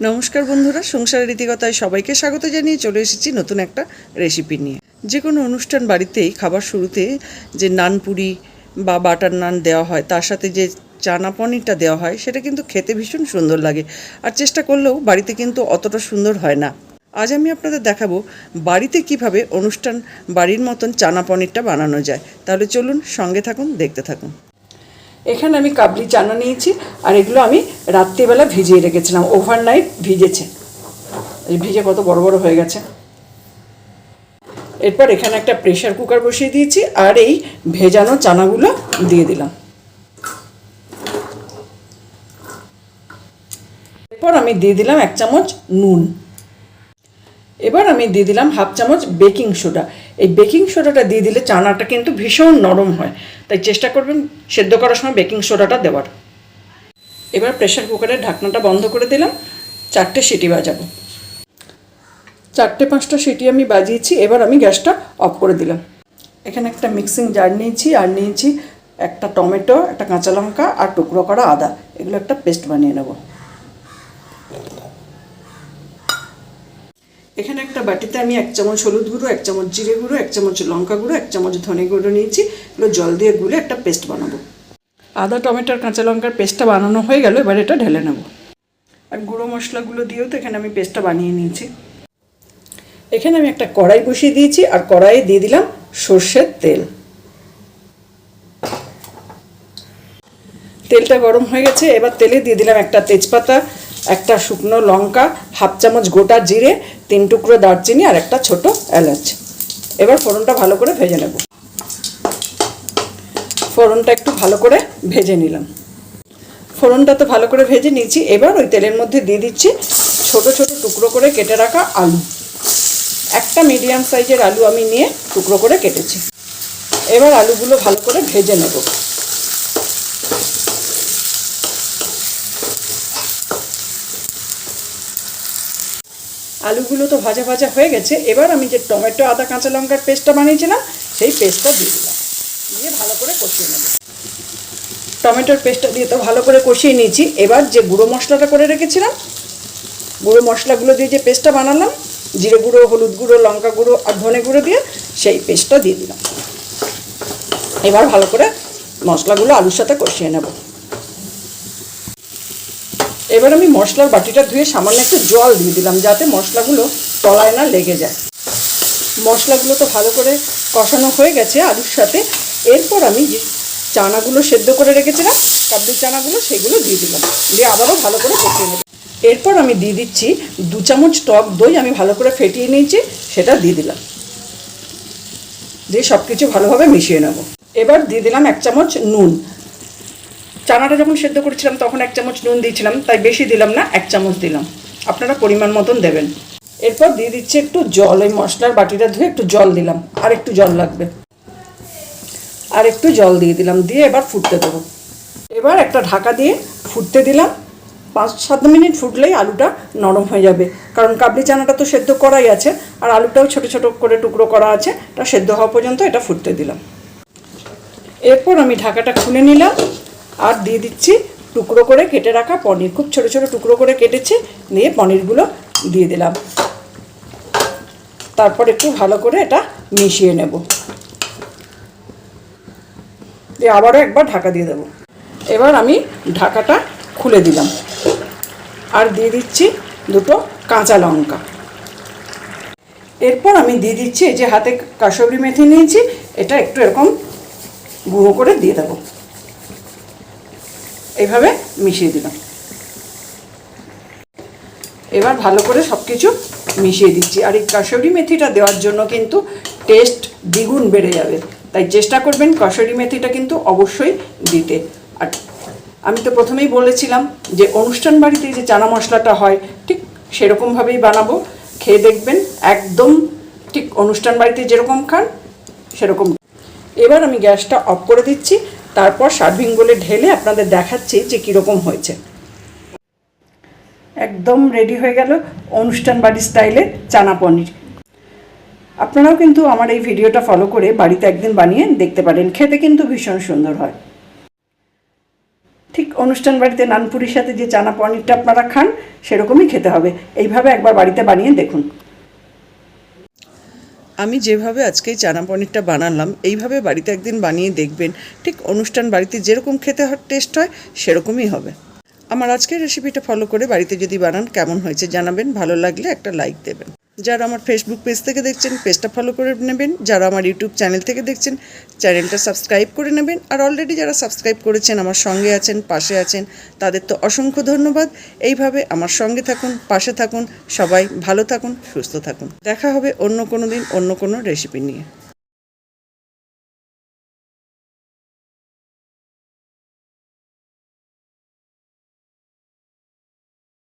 নমস্কার বন্ধুরা, সংসারের রীতিকতায় সবাইকে স্বাগত জানিয়ে চলে এসেছি নতুন একটা রেসিপি নিয়ে। যে কোনো অনুষ্ঠান বাড়িতেই খাবার শুরুতে যে নানপুরি বা বাটার নান দেওয়া হয়, তার সাথে যে চানা পনিরটা দেওয়া হয়, সেটা কিন্তু খেতে ভীষণ সুন্দর লাগে। আর চেষ্টা করলেও বাড়িতে কিন্তু অতটা সুন্দর হয় না। আজ আমি আপনাদের দেখাবো বাড়িতে কীভাবে অনুষ্ঠান বাড়ির মতন চানা পনিরটা বানানো যায়। তাহলে চলুন সঙ্গে থাকুন, দেখতে থাকুন। এখানে আমি কাবলি চানা নিয়েছি, আর এগুলো আমি রাত্রিবেলা ভিজিয়ে রেখেছিলাম ওভারনাইট ভিজেছে। ভিজে কত বড় বড় হয়ে গেছে। এরপর এখানে একটা প্রেশার কুকার বসিয়ে দিয়েছি, আর এই ভেজানো চানাগুলো দিয়ে দিলাম। এরপর আমি দিয়ে দিলাম এক চামচ নুন। এবার আমি দিয়ে দিলাম হাফ চামচ বেকিং সোডা। এই বেকিং সোডাটা দিয়ে দিলে চানাটা কিন্তু ভীষণ নরম হয়। তাই চেষ্টা করবেন সেদ্ধ করার সময় বেকিং সোডাটা দেওয়ার। এবার প্রেশার কুকারের ঢাকনাটা বন্ধ করে দিলাম। চারটে সিটি বাজাবো। চারটে পাঁচটা সিটি আমি বাজিয়েছি, এবার আমি গ্যাসটা অফ করে দিলাম। এখানে একটা মিক্সিং জার নিয়েছি, আর নিয়েছি একটা টমেটো, একটা কাঁচা লঙ্কা, আর টুকরো করা আদা। এগুলো একটা পেস্ট বানিয়ে নেব। এখানে একটা বাটিতে আমি এক চামচ হলুদ গুঁড়ো, এক চামচ জিরে গুঁড়ো, এক চামচ লঙ্কা গুঁড়ো, এক চামচ ধনে গুঁড়ো নিয়েছি, এগুলো জল দিয়ে গুলে একটা পেস্ট বানাবো। আদা, টমেটোর কাঁচা লঙ্কার পেস্টটা বানানো হয়ে গেল, এবার এটা ঢেলে নেব। আর গুঁড়ো মশলাগুলো দিয়েও তো এখানে আমি পেস্টটা বানিয়ে নিয়েছি। এখানে আমি একটা কড়াই বসিয়ে দিয়েছি, আর কড়াইয়ে দিয়ে দিলাম সর্ষের তেল। তেলটা গরম হয়ে গেছে, এবার তেলে দিয়ে দিলাম একটা তেজপাতা একটা শুকনো লঙ্কা, হাফ চামচ গোটা জিরে, তিন টুকরো দারচিনি আর একটা ছোট এলাচ। এবার ফোড়নটা ভালো করে ভেজে নেব। ফোড়নটা একটু ভালো করে ভেজে নিলাম। ফোড়নটা তো ভালো করে ভেজে নিয়েছি। এবার ওই তেলের মধ্যে দিয়ে দিচ্ছি ছোট ছোট টুকরো করে কেটে রাখা আলু। একটা মিডিয়াম সাইজের আলু আমি নিয়ে টুকরো করে কেটেছি। এবার আলুগুলো ভালো করে ভেজে নেব। আলুগুলো তো ভাজা ভাজা হয়ে গেছে। এবার আমি যে টমেটো, আদা, কাঁচা লঙ্কার পেস্টটা বানিয়েছিলাম, সেই পেস্টটা দিয়ে দিলাম। দিয়ে ভালো করে কষিয়ে নেব। টমেটোর পেস্টটা দিয়ে তো ভালো করে কষিয়ে নিয়েছি। এবার যে গুঁড়ো মশলাটা করে রেখেছিলাম, গুঁড়ো মশলাগুলো দিয়ে যে পেস্টটা বানালাম, জিরে গুঁড়ো, হলুদ গুঁড়ো, লঙ্কা গুঁড়ো আর ধনে গুঁড়ো দিয়ে সেই পেস্টটা দিয়ে দিলাম। এবার ভালো করে মশলাগুলো আলুর সাথে কষিয়ে নেব। এবার আমি মশলার বাটিটা ধুয়ে সামান্য একটু জল দিয়ে দিলাম যাতে মশলাগুলো তলায় না লেগে যায়। মশলাগুলো তো ভালো করে কষানো হয়ে গেছে আলুর সাথে। এরপর আমি যে চানাগুলো সেদ্ধ করে রেখেছিলাম, কাবলি চানাগুলো সেগুলো দিয়ে দিলাম। দিয়ে আবারও ভালো করে কষিয়ে নেব। এরপর আমি দিয়ে দিচ্ছি দু চামচ টক দই, আমি ভালো করে ফেটিয়ে নিয়েছি, সেটা দিয়ে দিলাম। দিয়ে সব কিছু ভালোভাবে মিশিয়ে নেব। এবার দিয়ে দিলাম এক চামচ নুন। চানাটা যখন সেদ্ধ করেছিলাম, তখন এক চামচ নুন দিয়েছিলাম, তাই বেশি দিলাম না, এক চামচ দিলাম। আপনারা পরিমাণ মতন দেবেন। এরপর দিয়ে দিচ্ছি একটু জল, ওই মশলার বাটিটা ধুয়ে একটু জল দিলাম, আর একটু জল লাগবে। আর একটু জল দিয়ে দিলাম, দিয়ে এবার ফুটতে দেবো। এবার একটা ঢাকা দিয়ে ফুটতে দিলাম। পাঁচ, সাত মিনিট ফুটলেই আলুটা নরম হয়ে যাবে। কারণ কাবলি চানাটা তো সেদ্ধ করাই আছে, আর আলুটাও ছোট ছোট করে টুকরো করা আছে এটা সেদ্ধ হওয়া পর্যন্ত এটা ফুটতে দিলাম। এরপর আমি ঢাকাটা খুলে নিলাম। আর দিয়ে দিচ্ছি টুকরো করে কেটে রাখা পনির। খুব ছোট ছোট টুকরো করে কেটেছি দিয়ে পনিরগুলো দিয়ে দিলাম। তারপর একটু ভালো করে এটা মিশিয়ে নেব। দিয়ে আবারও একবার ঢাকা দিয়ে দেবো। এবার আমি ঢাকাটা খুলে দিলাম। আর দিয়ে দিচ্ছি দুটো কাঁচা লঙ্কা। এরপর আমি দিয়ে দিচ্ছি এই যে হাতে কাসবরি মেথি নিয়েছি, এটা একটু এরকম গুঁড়ো করে দিয়ে দেবো। এইভাবে মিশিয়ে দিলাম। এবার ভালো করে সব কিছু মিশিয়ে দিচ্ছি। আর এই কাসরি মেথিটা দেওয়ার জন্য কিন্তু টেস্ট দ্বিগুণ বেড়ে যাবে। তাই চেষ্টা করবেন কাসরি মেথিটা কিন্তু অবশ্যই দিতে। আর আমি তো প্রথমেই বলেছিলাম যে অনুষ্ঠান বাড়িতে যে চানা মশলাটা হয়, ঠিক সেরকমভাবেই বানাবো। খেয়ে দেখবেন একদম ঠিক অনুষ্ঠান বাড়িতে যেরকম খান, সেরকম। এবার আমি গ্যাসটা অফ করে দিচ্ছি। তারপর সার্ভিং বলে ঢেলে আপনাদের দেখাচ্ছি যে কীরকম হয়েছে। একদম রেডি হয়ে গেল অনুষ্ঠান বাড়ির স্টাইলে চানা পনির। আপনারাও কিন্তু আমার এই ভিডিওটা ফলো করে বাড়িতে একদিন বানিয়ে দেখতে পারেন, খেতে কিন্তু ভীষণ সুন্দর হয়। ঠিক অনুষ্ঠান বাড়িতে নানপুরির সাথে যে চানা পনিরটা আপনারা খান, সেরকমই খেতে হবে। এইভাবে একবার বাড়িতে বানিয়ে দেখুন। আমি যেভাবে আজকে চানা পনিরটা বানালাম, এইভাবে বাড়িতে একদিন বানিয়ে দেখবেন। ঠিক অনুষ্ঠান বাড়িতে যেরকম খেতে টেস্ট হয়, সেরকমই হবে। আমার আজকের রেসিপিটা ফলো করে বাড়িতে যদি বানান কেমন হয়েছে জানাবেন, ভালো লাগলে একটা লাইক দেবেন। যারা আমার ফেসবুক পেজ থেকে দেখছেন পেজটা ফলো করে নেবেন। যারা আমার ইউটিউব চ্যানেল থেকে দেখছেন চ্যানেলটা সাবস্ক্রাইব করে নেবেন। আর অলরেডি যারা সাবস্ক্রাইব করেছেন, আমার সঙ্গে আছেন, পাশে আছেন, তাদের তো অসংখ্য ধন্যবাদ। এইভাবে আমার সঙ্গে থাকুন, পাশে থাকুন, সবাই ভালো থাকুন, সুস্থ থাকুন। দেখা হবে অন্য কোনো দিন, অন্য কোনো রেসিপি নিয়ে।